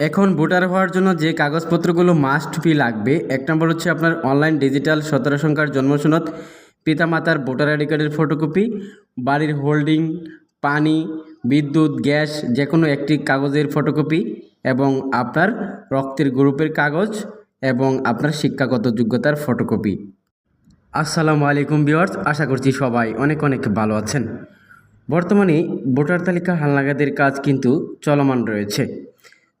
এখন ভোটার হওয়ার জন্য যে কাগজপত্রগুলো মাস্ট বি লাগবে, এক নম্বর হচ্ছে আপনার অনলাইন ডিজিটাল সতেরো সংখ্যার জন্মসনদ পিতামাতার ভোটার আইডি কার্ডের ফটোকপি বাড়ির হোল্ডিং পানি, বিদ্যুৎ, গ্যাস যে কোনো একটি কাগজের ফটোকপি এবং আপনার রক্তের গ্রুপের কাগজ এবং আপনার শিক্ষাগত যোগ্যতার ফটোকপি আসসালামু আলাইকুম বিওয়ার্স আশা করছি সবাই অনেক অনেক ভালো আছেন। বর্তমানে ভোটার তালিকা হালনাগাদের কাজ কিন্তু চলমান রয়েছে।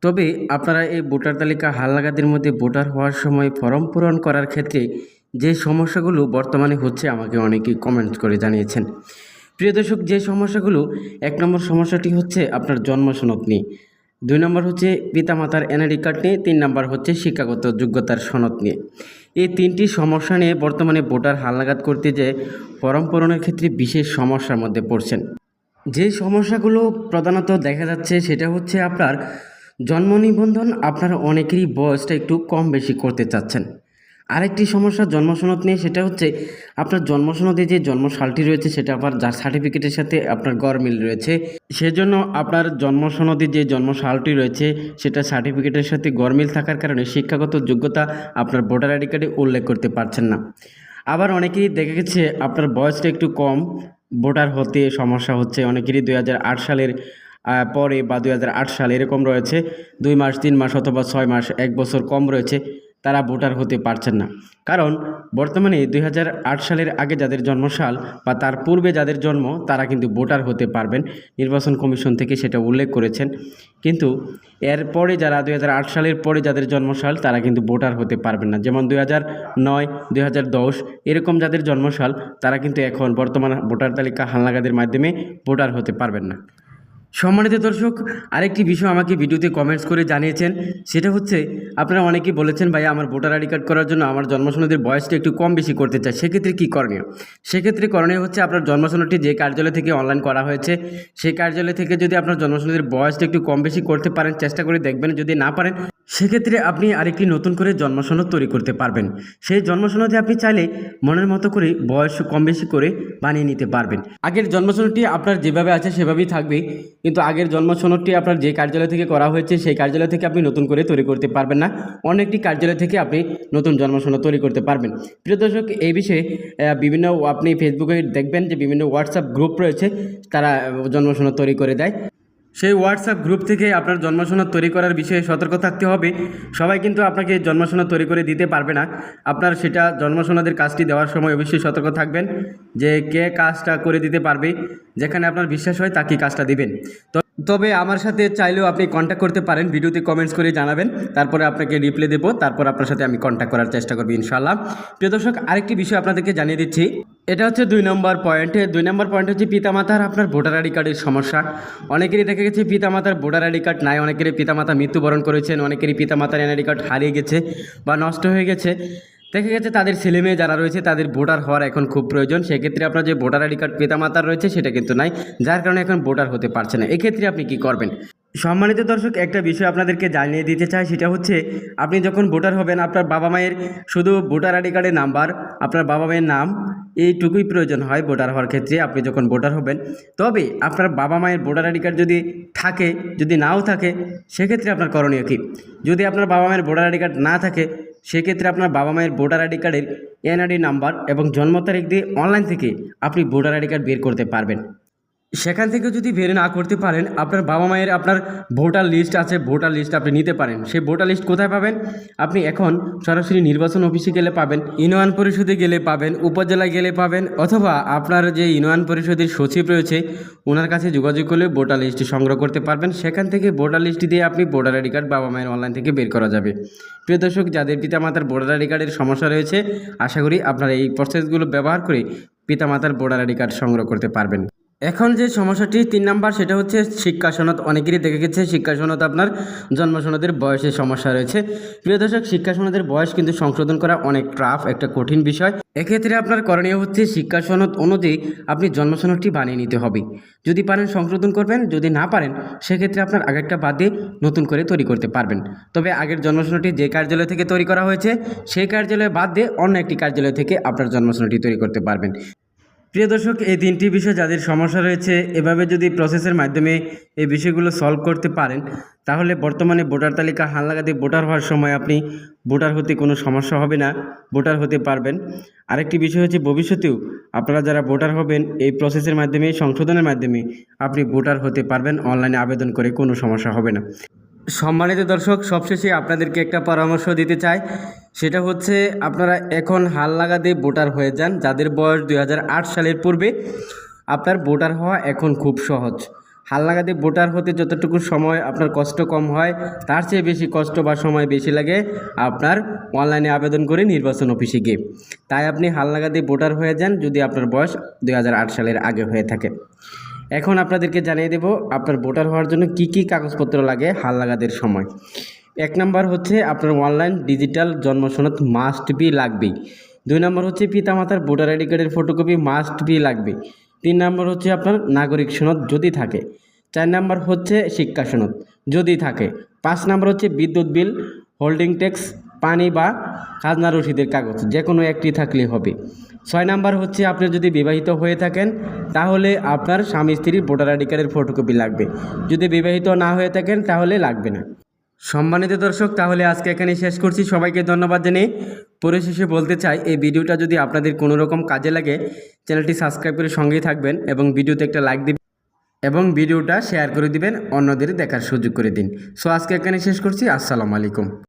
তবে আপনারা এই ভোটার তালিকা হালনাগাদের মধ্যে ভোটার হওয়ার সময় ফর্ম পূরণ করার ক্ষেত্রে যে সমস্যাগুলো বর্তমানে হচ্ছে আমাকে অনেকেই কমেন্ট করে জানিয়েছেন। প্রিয় দর্শক, যে সমস্যাগুলো, এক নম্বর সমস্যাটি হচ্ছে আপনার জন্ম সনদ নিয়ে। দুই নম্বর হচ্ছে পিতামাতার এনআইডি কার্ড নিয়ে, তিন নম্বর হচ্ছে শিক্ষাগত যোগ্যতার সনদ নিয়ে। এই তিনটি সমস্যা নিয়ে বর্তমানে ভোটার হালনাগাদ করতে যে ফর্ম পূরণের ক্ষেত্রে বিশেষ সমস্যার মধ্যে পড়ছেন। যে সমস্যাগুলো প্রধানত দেখা যাচ্ছে সেটা হচ্ছে আপনার জন্ম নিবন্ধন আপনারা অনেকেরই বয়সটা একটু কম বেশি করতে চাচ্ছেন। আরেকটি সমস্যা জন্মসনদ নিয়ে, সেটা হচ্ছে আপনার জন্মসনদে যে জন্মসালটি রয়েছে, সেটা আবার যার সার্টিফিকেটের সাথে আপনার গড়মিল রয়েছে। সেজন্য আপনার জন্মসনদে যে জন্মসালটি রয়েছে, সেটা সার্টিফিকেটের সাথে গড়মিল থাকার কারণে শিক্ষাগত যোগ্যতা আপনার ভোটার আইডি কার্ডে উল্লেখ করতে পারছেন না। আবার অনেকেই দেখা গেছে, আপনার বয়সটা একটু কম, ভোটার হতে সমস্যা হচ্ছে। অনেকেরই দু হাজার আট সালের পরে বা দুই হাজার আট সাল এরকম রয়েছে। দুই মাস, তিন মাস অথবা ছয় মাস, এক বছর কম রয়েছে, তারা ভোটার হতে পারছেন না। কারণ বর্তমানে দুই হাজার আট সালের আগে যাদের জন্মসাল বা তার পূর্বে যাদের জন্ম, তারা কিন্তু ভোটার হতে পারবেন। নির্বাচন কমিশন থেকে সেটা উল্লেখ করেছেন। কিন্তু এরপরে যারা দু হাজার আট সালের পরে যাদের জন্মসাল, তারা কিন্তু ভোটার হতে পারবেন না। যেমন দুই হাজার নয়, দুই এরকম যাদের জন্মসাল, তারা কিন্তু এখন বর্তমান ভোটার তালিকা হালনাগাদের মাধ্যমে ভোটার হতে পারবেন না। সম্মানিত দর্শক, আরেকটি বিষয় আমাকে ভিডিওতে কমেন্টস করে জানিয়েছেন, সেটা হচ্ছে, আপনারা অনেকেই বলেছেন ভাই আমার ভোটার আইডি কার্ড করার জন্য আমার জন্মসনদের বয়সটা একটু কম বেশি করতে চায় সেক্ষেত্রে কী করণীয়? সেক্ষেত্রে করণীয় হচ্ছে, আপনার জন্মসনদটি যে কার্যালয় থেকে অনলাইন করা হয়েছে, সেই কার্যালয় থেকে যদি আপনার জন্মসনদের বয়সটা একটু কম বেশি করতে পারেন, চেষ্টা করে দেখবেন, যদি না পারেন সেক্ষেত্রে আপনি আরেকটি নতুন করে জন্মসনদ তৈরি করতে পারবেন। সেই জন্মসনদে আপনি চাইলে মনের মতো করে বয়স কম বেশি করে বানিয়ে নিতে পারবেন। আগের জন্মসনদটি আপনার যেভাবে আছে সেভাবেই থাকবে। কিন্তু আগের জন্মসনদটি আপনার যে কার্যালয় থেকে করা হয়েছে, সেই কার্যালয় থেকে আপনি নতুন করে তৈরি করতে পারবেন না। অনেকটি কার্যালয় থেকে আপনি নতুন জন্মসনদ তৈরি করতে পারবেন। প্রিয় দর্শক, এই বিষয়ে বিভিন্ন আপনি ফেসবুকে দেখবেন যে বিভিন্ন হোয়াটসঅ্যাপ গ্রুপ রয়েছে, তারা জন্মসনদ তৈরি করে দেয়। সেই হোয়াটসঅ্যাপ গ্রুপ থেকে আপনার জন্মসোনা তৈরি করার বিষয়ে সতর্ক থাকতে হবে। সবাই কিন্তু আপনাকে জন্মসোনা তৈরি করে দিতে পারবে না। আপনার সেটা জন্মসোনাদের কাজটি দেওয়ার সময় অবশ্যই সতর্ক থাকবেন যে কে কাজটা করে দিতে পারবে, যেখানে আপনার বিশ্বাস হয় তাকে কাজটা দিবেন। তো তবে আমার সাথে চাইলেও আপনি কন্ট্যাক্ট করতে পারেন, ভিডিওতে কমেন্টস করে জানাবেন, তারপরে আপনাকে রিপ্লাই দেবো, তারপর আপনার সাথে আমি কন্ট্যাক্ট করার চেষ্টা করব ইনশাল্লাহ প্রিয় দর্শক, আরেকটি বিষয় আপনাদেরকে জানিয়ে দিচ্ছি, এটা হচ্ছে দুই নম্বর পয়েন্টে দুই নম্বর পয়েন্ট হচ্ছে পিতামাতার আপনার ভোটার আইডি কার্ডের সমস্যা। অনেকেরই দেখা গেছে পিতামাতার ভোটার আইডি কার্ড নাই, অনেকেরই পিতামাতা মৃত্যুবরণ করেছেন, অনেকেরই পিতামাতার এনআইডি কার্ড হারিয়ে গেছে বা নষ্ট হয়ে গেছে। দেখা গেছে তাদের ছেলে মেয়ে যারা রয়েছে, তাদের ভোটার হওয়ার এখন খুব প্রয়োজন। সেক্ষেত্রে আপনার যে ভোটার আইডি কার্ড পিতামাতার রয়েছে, সেটা কিন্তু নাই, যার কারণে এখন ভোটার হতে পারছে না। এক্ষেত্রে আপনি কি করবেন? সম্মানিত দর্শক, একটা বিষয় আপনাদেরকে জানিয়ে দিতে চাই, সেটা হচ্ছে আপনি যখন ভোটার হবেন, আপনার বাবা মায়ের শুধু ভোটার আইডি কার্ডের নাম্বার, আপনার বাবা মায়ের নাম, এইটুকুই প্রয়োজন হয় ভোটার হওয়ার ক্ষেত্রে আপনি যখন ভোটার হবেন। তবে আপনার বাবা মায়ের ভোটার আইডি কার্ড যদি থাকে, যদি নাও থাকে, সেক্ষেত্রে আপনার করণীয় কী? যদি আপনার বাবা মায়ের ভোটার আইডি কার্ড না থাকে সেক্ষেত্রে আপনার বাবা মায়ের ভোটার আইডি কার্ডের এনআইডি নাম্বার এবং জন্ম তারিখ দিয়ে অনলাইন থেকে আপনি ভোটার আইডি কার্ড বের করতে পারবেন। সেখান থেকে যদি বের না করতে পারেন, আপনার বাবা মায়ের আপনার ভোটার লিস্ট আছে, ভোটার লিস্ট আপনি নিতে পারেন। সেই ভোটার লিস্ট কোথায় পাবেন? আপনি এখন সরাসরি নির্বাচন অফিসে গেলে পাবেন, ইউনিয়ন পরিষদে গেলে পাবেন, উপজেলায় গেলে পাবেন, অথবা আপনার যে ইউনিয়ন পরিষদের সচিব রয়েছে ওনার কাছে যোগাযোগ করলে ভোটার লিস্টটি সংগ্রহ করতে পারবেন। সেখান থেকে ভোটার লিস্টটি দিয়ে আপনি ভোটার আইডি কার্ড বাবা মায়ের অনলাইন থেকে বের করা যাবে। প্রিয় দর্শক, যাদের পিতামাতার ভোটার আইডি কার্ডের সমস্যা রয়েছে, আশা করি আপনারা এই প্রসেসগুলো ব্যবহার করে পিতামাতার ভোটার আইডি কার্ড সংগ্রহ করতে পারবেন। এখন যে সমস্যাটি তিন নাম্বার, সেটা হচ্ছে শিক্ষা সনদ। অনেকেরই দেখে গেছে শিক্ষা সনদ আপনার জন্ম সনদের বয়সের সমস্যা রয়েছে। প্রিয় দর্শক, শিক্ষা সনদের বয়স কিন্তু সংশোধন করা অনেক টাফ একটা কঠিন বিষয়। এক্ষেত্রে আপনার করণীয় হচ্ছে শিক্ষা সনদ অনুযায়ী আপনি জন্ম সনদটি বানিয়ে নিতে হবে। যদি পারেন সংশোধন করবেন, যদি না পারেন, সেক্ষেত্রে আপনার আগেরটা বাদ নতুন করে তৈরি করতে পারবেন। তবে আগের জন্ম সনদটি যে কার্যালয় থেকে তৈরি করা হয়েছে, সেই কার্যালয় বাদ দিয়ে অন্য একটি কার্যালয় থেকে আপনার জন্ম সনদটি তৈরি করতে পারবেন। প্রিয় দর্শক, এই তিনটি বিষয় যাদের সমস্যা রয়েছে, এভাবে যদি প্রসেসের মাধ্যমে এই বিষয়গুলো সলভ করতে পারেন, তাহলে বর্তমানে ভোটার তালিকা হাল লাগাতে ভোটার হওয়ার সময় আপনি ভোটার হতে কোনো সমস্যা হবে না, ভোটার হতে পারবেন। আরেকটি বিষয় হচ্ছে ভবিষ্যতেও আপনারা যারা ভোটার হবেন, এই প্রসেসের মাধ্যমে, সংশোধনের মাধ্যমে আপনি ভোটার হতে পারবেন অনলাইনে আবেদন করে কোনো সমস্যা হবে না। সম্মানিত দর্শক, সবশেষে আপনাদেরকে একটা পরামর্শ দিতে চাই। সেটা হচ্ছে, আপনারা এখন হাল লাগাতে ভোটার হয়ে যান, যাদের বয়স দু হাজার আট সালের পূর্বে। আপনার ভোটার হওয়া এখন খুব সহজ। হাল লাগাতে ভোটার হতে যতটুকু সময় আপনার কষ্ট কম হয়, তার চেয়ে বেশি কষ্ট বা সময় বেশি লাগে আপনার অনলাইনে আবেদন করে নির্বাচন অফিসে গিয়ে। তাই আপনি হাল লাগাতে ভোটার হয়ে যান যদি আপনার বয়স দু হাজার আট সালের আগে হয়ে থাকে। এখন আপনাদেরকে জানিয়ে দেব আপনার ভোটার হওয়ার জন্য কি কি কাগজপত্র লাগে হাল লাগাদের সময়। এক নম্বর হচ্ছে আপনার অনলাইন ডিজিটাল জন্ম সনদ মাস্ট বি লাগবেই। দুই নম্বর হচ্ছে পিতামাতার ভোটার আইডি কার্ডের ফটোকপি মাস্ট বি লাগবে তিন নম্বর হচ্ছে আপনার নাগরিক সনদ যদি থাকে। চার নাম্বার হচ্ছে শিক্ষা সনদ যদি থাকে। পাঁচ নাম্বার হচ্ছে বিদ্যুৎ বিল হোল্ডিং ট্যাক্স পানি বা খাজনা রসিদের কাগজ যে কোনো একটি থাকলেই হবে। ছয় নাম্বার হচ্ছে আপনি যদি বিবাহিত হয়ে থাকেন, তাহলে আপনার স্বামী স্ত্রীর ভোটার আইডি কার্ডের ফটোকপি লাগবে। যদি বিবাহিত না হয়ে থাকেন, তাহলে লাগবে না। সম্মানিত দর্শক, তাহলে আজকে এখানে শেষ করছি। সবাইকে ধন্যবাদ জানিয়ে পরিশেষে বলতে চাই, এই ভিডিওটা যদি আপনাদের কোনো রকম কাজে লাগে, চ্যানেলটি সাবস্ক্রাইব করে সঙ্গেই থাকবেন এবং ভিডিওতে একটা লাইক দিবেন এবং ভিডিওটা শেয়ার করে দিবেন অন্যদের দেখার সুযোগ করে দিন। সো আজকে এখানে শেষ করছি। আসসালামু আলাইকুম।